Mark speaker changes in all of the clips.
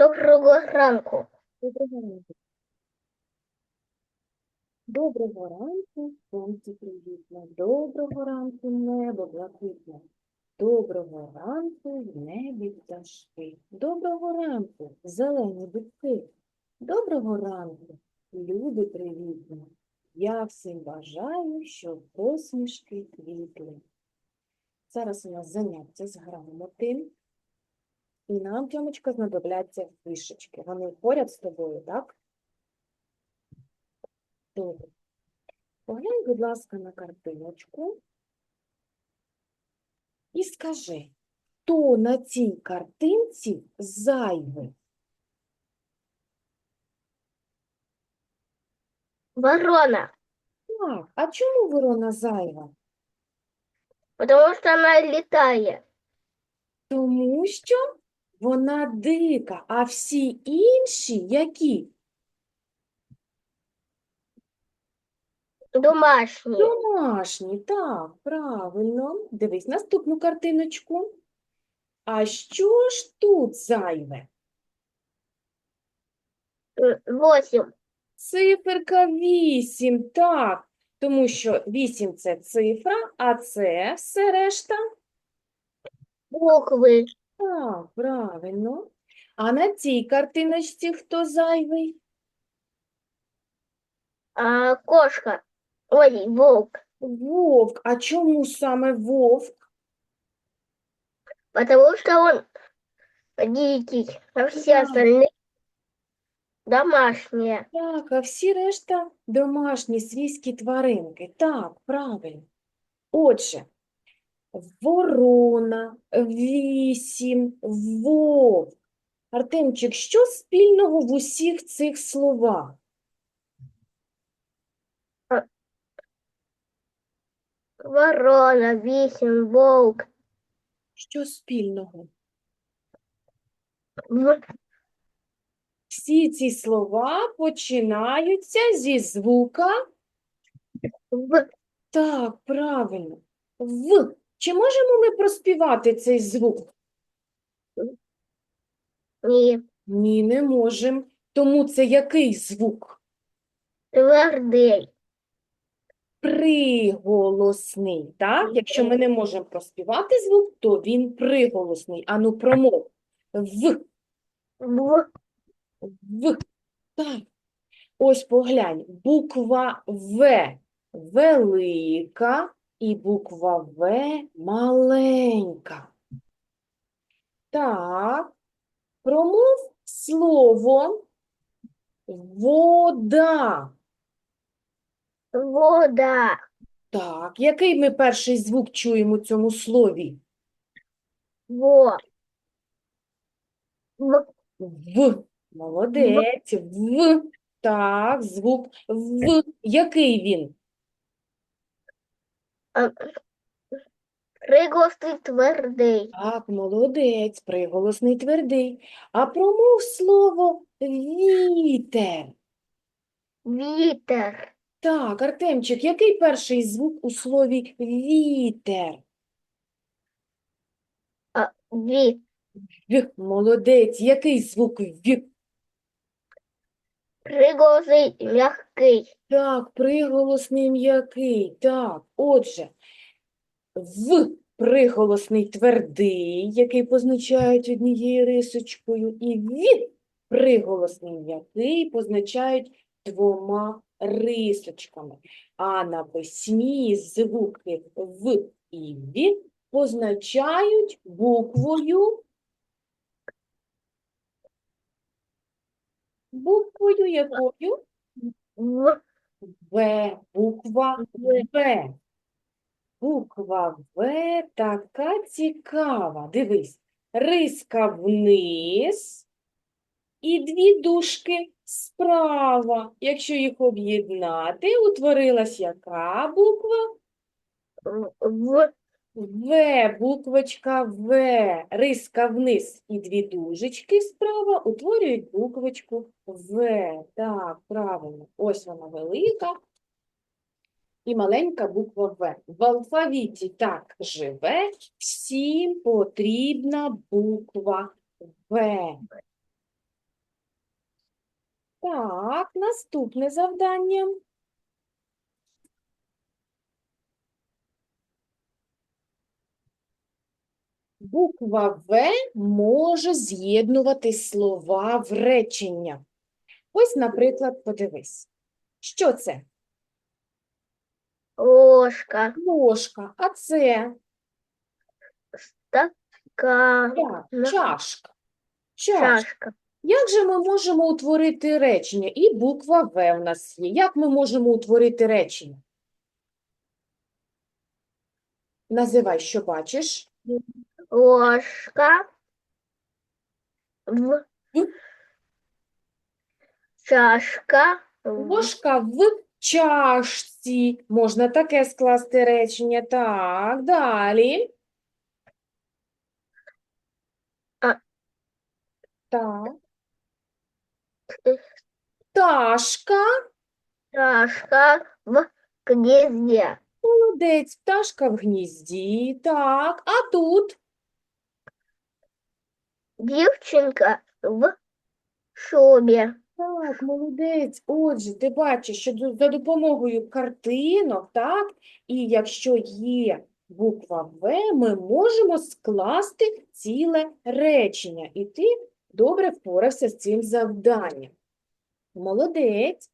Speaker 1: Доброго ранку.
Speaker 2: Доброго ранку. Доброго ранку, сонце привітне. Доброго ранку, небо блакитне. Доброго ранку, небі пташки. Доброго ранку, зелені дубки. Доброго ранку, люди привітні. Я всім бажаю, щоб посмішки квітли. Зараз у нас заняття з грамоти. І нам, Тьомочка, знадобляться фішечки. Вони поряд з тобою, так? Добре. Поглянь, будь ласка, на картиночку і скажи, хто на цій картинці зайвий?
Speaker 1: Ворона.
Speaker 2: Так, а чому ворона зайва?
Speaker 1: Потому что она летает.
Speaker 2: Тому що вона дика, а всі інші які?
Speaker 1: Домашняя.
Speaker 2: Домашні, так, правильно. Дивись наступну картиночку. А що ж тут зайве?
Speaker 1: М, Восемь.
Speaker 2: Циферка 8, так, тому що 8 – це цифра, а це все решта.
Speaker 1: Буквы.
Speaker 2: Так, правильно. А на цій картиночці хто зайвий?
Speaker 1: А, кошка. Ой, волк.
Speaker 2: Вовк. А чому саме вовк?
Speaker 1: Потому что он дикий. А все
Speaker 2: Да.
Speaker 1: остальные домашние.
Speaker 2: Так, а всі решта домашні свійські тваринки. Так, правильно. Отже, ворона, вісім, вовк. Артемчик, що спільного в усіх цих словах?
Speaker 1: Ворона, висим, волк.
Speaker 2: Що спільного? Всі ці слова починаються зі звука
Speaker 1: В.
Speaker 2: Так, правильно. В. Чи можемо ми проспівати цей звук?
Speaker 1: И
Speaker 2: Ні, не можемо. Тому це який звук?
Speaker 1: твердый.
Speaker 2: Приголосний, так? Якщо ми не можемо проспівати звук, то він приголосний. Ану, промов. В,
Speaker 1: В.
Speaker 2: в. Так. Ось поглянь. Буква В велика і буква В маленька. Так. Промов слово вода.
Speaker 1: Вода.
Speaker 2: Так, який ми перший звук чуємо у цьому слові?
Speaker 1: Во. В.
Speaker 2: В. Молодець. В. Так, звук В. Який він?
Speaker 1: Приголосний твердий.
Speaker 2: Так, молодець, приголосний твердий. А промов слово вітер.
Speaker 1: Вітер.
Speaker 2: Так, Артемчик, який перший звук у слові вітер?
Speaker 1: Ві.
Speaker 2: Молодець. Який звук В?
Speaker 1: Приголосний м'який.
Speaker 2: Так, приголосний м'який. Так, отже, в приголосний твердий, який позначають однією рисочкою, і від приголосний м'який позначають двома рисочками. А на письмі звуки в і від позначають буквою. Буквою якою?
Speaker 1: В.
Speaker 2: Буква.
Speaker 1: В.
Speaker 2: Буква В така цікава. Дивись, риска вниз і дві дужки справа. Якщо їх об'єднати, утворилась яка буква?
Speaker 1: В.
Speaker 2: В, буквочка В, риска вниз і дві дужечки справа утворюють буквочку В. Так, правильно. Ось вона велика і маленька буква В. В алфавіті так живе, всім потрібна буква В. Так, наступне завдання. Буква В може з'єднувати слова в речення. Ось, наприклад, подивись. Що це?
Speaker 1: Ложка.
Speaker 2: Ложка, а це
Speaker 1: Ка.
Speaker 2: так, чашка. Чашка.
Speaker 1: Чашка.
Speaker 2: Як же ми можемо утворити речення? І буква В у нас є. Як ми можемо утворити речення? Називай, що бачиш.
Speaker 1: Ложка. В. Чашка. В.
Speaker 2: Ложка в чашці. Можна таке скласти речення. Так, далі.
Speaker 1: А.
Speaker 2: Так.
Speaker 1: Е.
Speaker 2: Пташка.
Speaker 1: Чашка в гнезде.
Speaker 2: Молодець, пташка в гнізді. Так, а тут?
Speaker 1: Дівчинка в шубі.
Speaker 2: Так, молодець. Отже, ти бачиш, що за допомогою картинок, так, і якщо є буква В, ми можемо скласти ціле речення. І ти добре впорався з цим завданням. Молодець.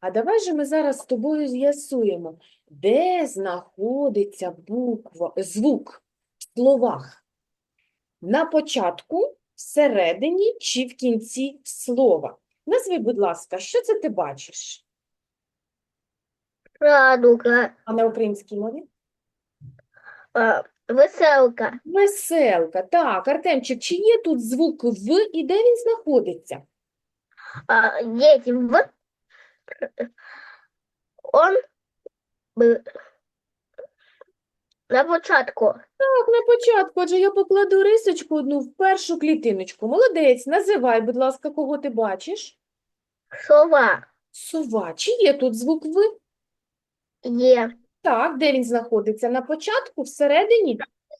Speaker 2: А давай же ми зараз з тобою з'ясуємо, де знаходиться буква, звук в словах. На початку, всередині чи в кінці слова. Назви, будь ласка, що це ти бачиш?
Speaker 1: Радуга.
Speaker 2: А на українській мові?
Speaker 1: а, Веселка.
Speaker 2: Веселка. Так, Артемчик, чи є тут звук В і де він знаходиться?
Speaker 1: а, Дети в. Он. б- На початку.
Speaker 2: Так, на початку, отже, я покладу рисочку одну в першу клітиночку. Молодець, називай, будь ласка, кого ти бачиш?
Speaker 1: Сова.
Speaker 2: Сова. Чи є тут звук В?
Speaker 1: Є.
Speaker 2: Так, де він знаходиться? На початку, всередині?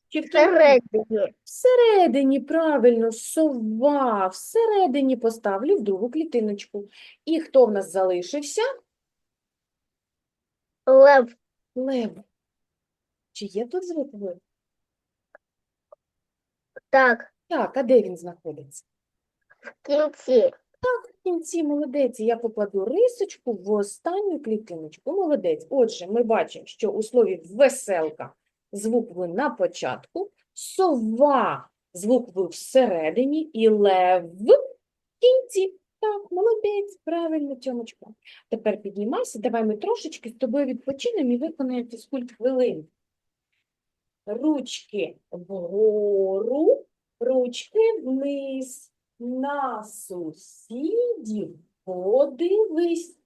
Speaker 2: Чи в кінці?
Speaker 1: Всередині.
Speaker 2: Всередині, правильно, сова. Всередині поставлю в другу клітиночку. І хто в нас залишився?
Speaker 1: Лев.
Speaker 2: Лев. Чи є тут звук В?
Speaker 1: Так.
Speaker 2: Так, а де він знаходиться?
Speaker 1: В кінці.
Speaker 2: В кінці молодець. Я покладу рисочку в останню клітиночку. Молодець. Отже, ми бачимо, що у слові веселка звук В на початку, сова звук В всередині і лев в кінці. Так, молодець, правильно, Тьомочка. Тепер піднімайся, давай ми трошечки з тобою відпочинемо і виконаємо фізкульт хвилин. Ручки вгору, ручки вниз. На сусідів подивись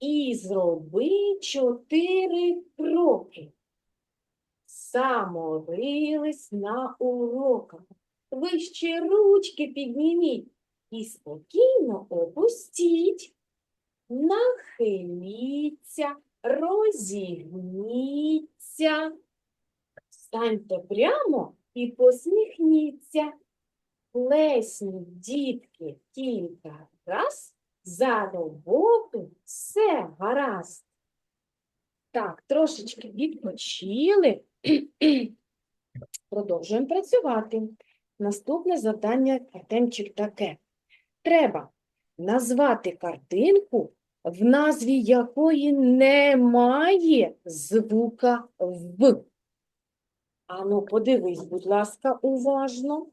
Speaker 2: і зроби чотири кроки. Саморились на уроках. Вище ручки підніміть і спокійно опустіть. Нахиліться, розігніться. Станьте прямо і посміхніться. Плесніть, дітки, кілька раз, за роботу все гаразд. Так, трошечки відпочили. Продовжуємо працювати. Наступне завдання, Артемчик, таке. Треба назвати картинку, в назві якої немає звука В. Ану, подивись, будь ласка, уважно.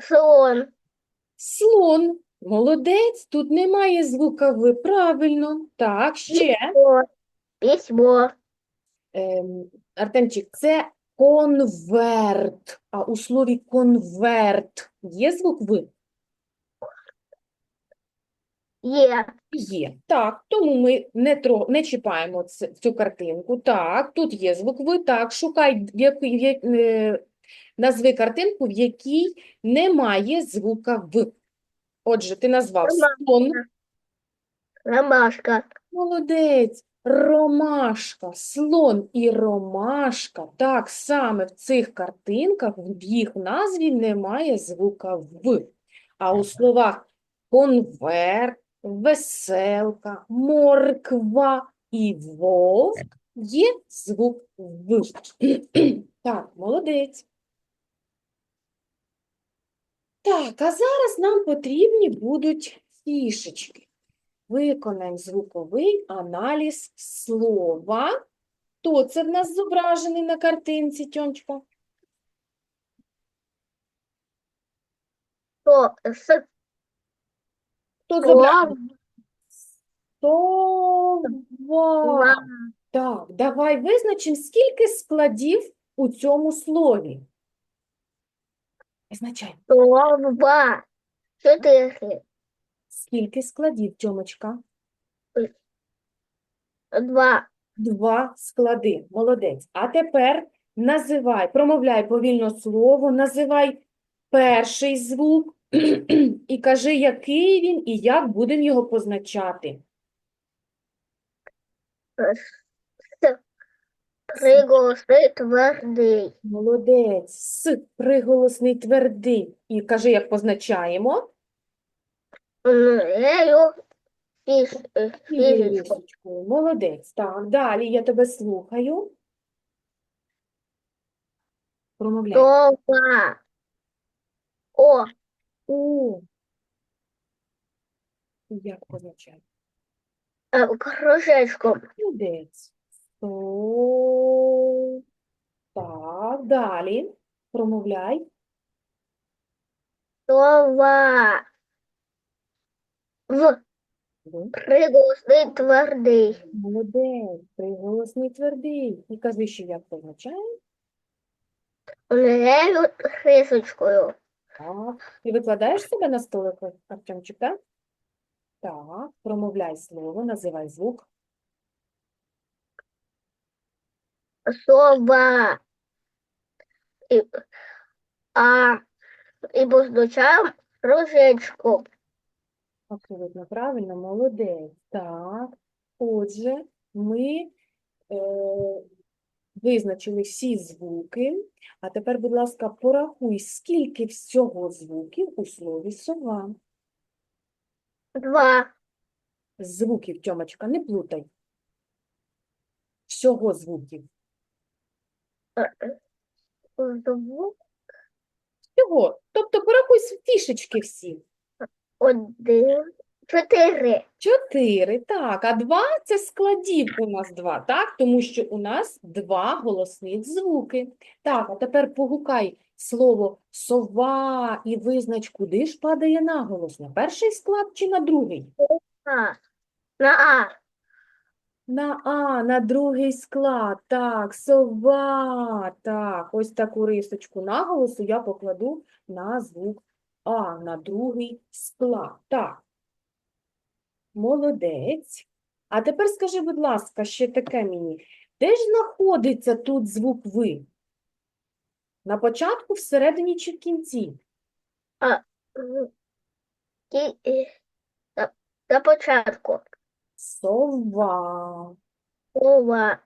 Speaker 1: Слон.
Speaker 2: Слон. Молодець, тут немає звука В. Правильно. Так, ще.
Speaker 1: Письмо. Письмо.
Speaker 2: Ем, Артемчик, це конверт. А у слові конверт є звук В?
Speaker 1: Є.
Speaker 2: Є. Так, тому ми не, тро... не чіпаємо ц- цю картинку. Так, тут є звук В. Так, шукай, в який, в е, назви картинку, в якій немає звука В. Отже, ти назвав слон.
Speaker 1: Ромашка.
Speaker 2: Молодець, ромашка, слон і ромашка. Так, саме в цих картинках в їх назві немає звука В. А у словах конверт, веселка, морква і вовк є звук В. Так, молодець. Так, а зараз нам потрібні будуть фішечки. Виконаємо звуковий аналіз слова. Хто це в нас зображений на картинці?
Speaker 1: То, с,
Speaker 2: Хто
Speaker 1: то,
Speaker 2: зображений? Сова. Так, давай визначимо, скільки складів у цьому слові. Визначай.
Speaker 1: то. Чотири,
Speaker 2: Скільки складів, Тьомочка?
Speaker 1: два,
Speaker 2: Два склади. Молодець. А тепер називай, промовляй повільно слово, називай перший звук і кажи, який він і як будемо його позначати.
Speaker 1: приголосний твердий.
Speaker 2: Молодець. С приголосний твердий. І кажи, як позначаємо.
Speaker 1: Нею е, фішечку.
Speaker 2: Молодець. Так, далі я тебе слухаю. Промовляй.
Speaker 1: То. О,
Speaker 2: О. Як позначаємо?
Speaker 1: е, кружечком.
Speaker 2: Молодець. Со. Так, далі. Промовляй.
Speaker 1: То, ва. В. Приголосний твердий.
Speaker 2: Молодець. Приголосний твердий. І кажи, що як позначаємо.
Speaker 1: Нею рисочкою.
Speaker 2: Так. Ти викладаєш себе на столик, Артемчик, так? Так. Промовляй слово, називай звук.
Speaker 1: Сова. І, а, і позначаємо кружечком.
Speaker 2: Абсолютно правильно, молодець. Так, отже, ми е, визначили всі звуки. А тепер, будь ласка, порахуй, скільки всього звуків у слові сова.
Speaker 1: Два.
Speaker 2: Звуків, Тьомочка, не плутай. Всього звуків.
Speaker 1: Звук
Speaker 2: Всього. Тобто порахуй фішечки всі.
Speaker 1: один. Чотири.
Speaker 2: Чотири, так, а два – це складів у нас два, так? Тому що у нас два голосних звуки. Так, а тепер погукай слово сова і визнач, куди ж падає наголос, на перший склад чи на другий?
Speaker 1: А. На А.
Speaker 2: На А, на другий склад, так, сова, так, ось таку рисочку наголосу я покладу на звук А, на другий склад, так. Молодець. А тепер скажи, будь ласка, ще таке мені, де ж знаходиться тут звук Ви? На початку, всередині чи в кінці?
Speaker 1: Кі- е, На, на початку.
Speaker 2: Сова.
Speaker 1: Сова.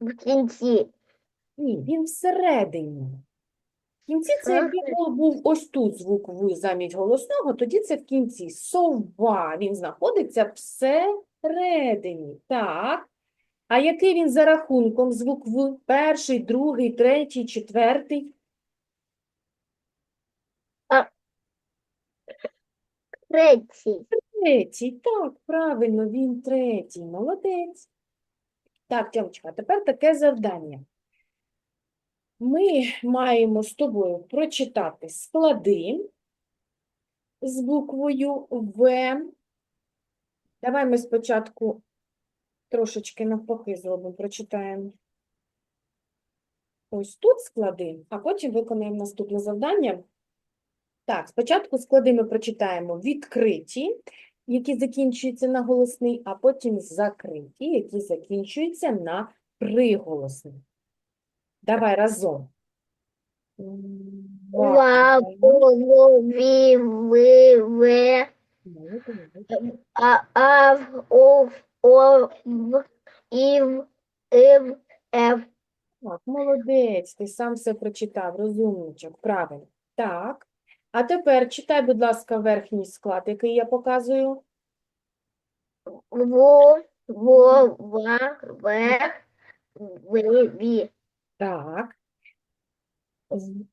Speaker 1: В кінці.
Speaker 2: Ні, він всередині. В кінці це якби був, був ось тут звук «ви» замість голосного, тоді це в кінці. Сова, він знаходиться всередині. Так. А який він за рахунком звук «в»? Перший, другий, третій, четвертий?
Speaker 1: Третій.
Speaker 2: Третій, так, правильно, він третій. Молодець. Так, Тьомочка, тепер таке завдання. Ми маємо з тобою прочитати склади з буквою В. Давай ми спочатку трошечки навпаки зробимо, прочитаємо. Ось тут склади, а потім виконаємо наступне завдання. Так, спочатку склади ми прочитаємо відкриті, які закінчуються на голосний, а потім закриті, які закінчуються на приголосний. Давай разом. Ва-
Speaker 1: Ва, во, во, ви, ве. А, ав, ов, ов, ів, ив, ев.
Speaker 2: Так, молодець, ти сам все прочитав, розумничок, правильно. Так, А тепер читай, будь ласка, верхній склад, який я показую.
Speaker 1: Во, во, ва, ве, ви, ві.
Speaker 2: Так.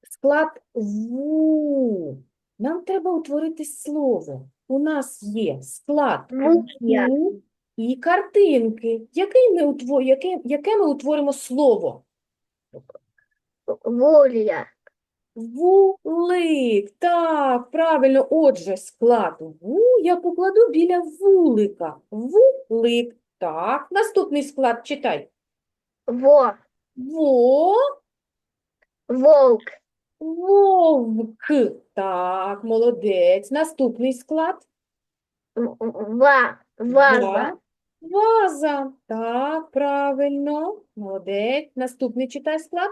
Speaker 2: Склад ву. Нам треба утворити слово. У нас є склад ву і картинки. Який ми утво... яке... яке ми утворимо слово?
Speaker 1: Воля.
Speaker 2: Вулик. Так, правильно. Отже, склад ву я покладу біля вулика. Вулик. Так, наступний склад читай.
Speaker 1: Во,
Speaker 2: Во,
Speaker 1: волк.
Speaker 2: вовк. Так, молодець. Наступний склад.
Speaker 1: Ва, ваза.
Speaker 2: Ваза. Так, правильно. Молодець. Наступний читай склад.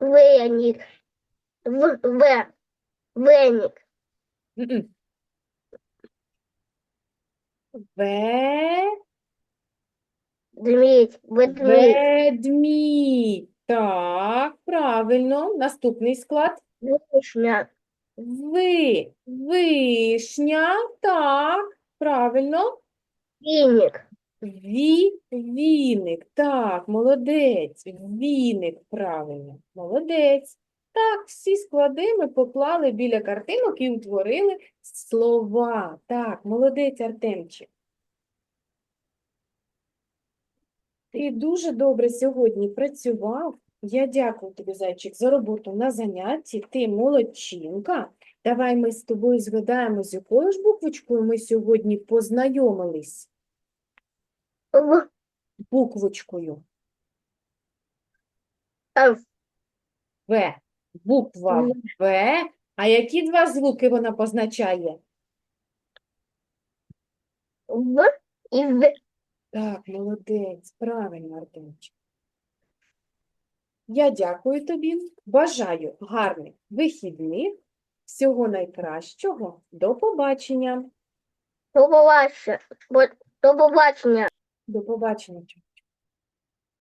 Speaker 1: Веник. В, в, веник.
Speaker 2: Мгм. Ве,
Speaker 1: Дмить. Ведмідь.
Speaker 2: ведмідь. Так, правильно. Наступний склад.
Speaker 1: Вишня.
Speaker 2: Ви, вишня. Так, правильно.
Speaker 1: Віник.
Speaker 2: Ві, віник. Так, молодець. Віник, правильно. Молодець. Так, всі склади ми поклали біля картинок і утворили слова. Так, молодець, Артемчик. Ти дуже добре сьогодні працював. Я дякую тобі, зайчик, за роботу на занятті. Ти молодчинка. Давай ми з тобою згадаємо, з якою ж буквочкою ми сьогодні познайомились.
Speaker 1: В,
Speaker 2: Буквочкою.
Speaker 1: Ф.
Speaker 2: В. Буква
Speaker 1: В.
Speaker 2: В. А які два звуки вона позначає?
Speaker 1: В і В.
Speaker 2: Так, молодець, правильно, Артемчик. Я дякую тобі, бажаю гарних вихідних, всього найкращого, до побачення.
Speaker 1: До побачення. До побачення.
Speaker 2: До побачення.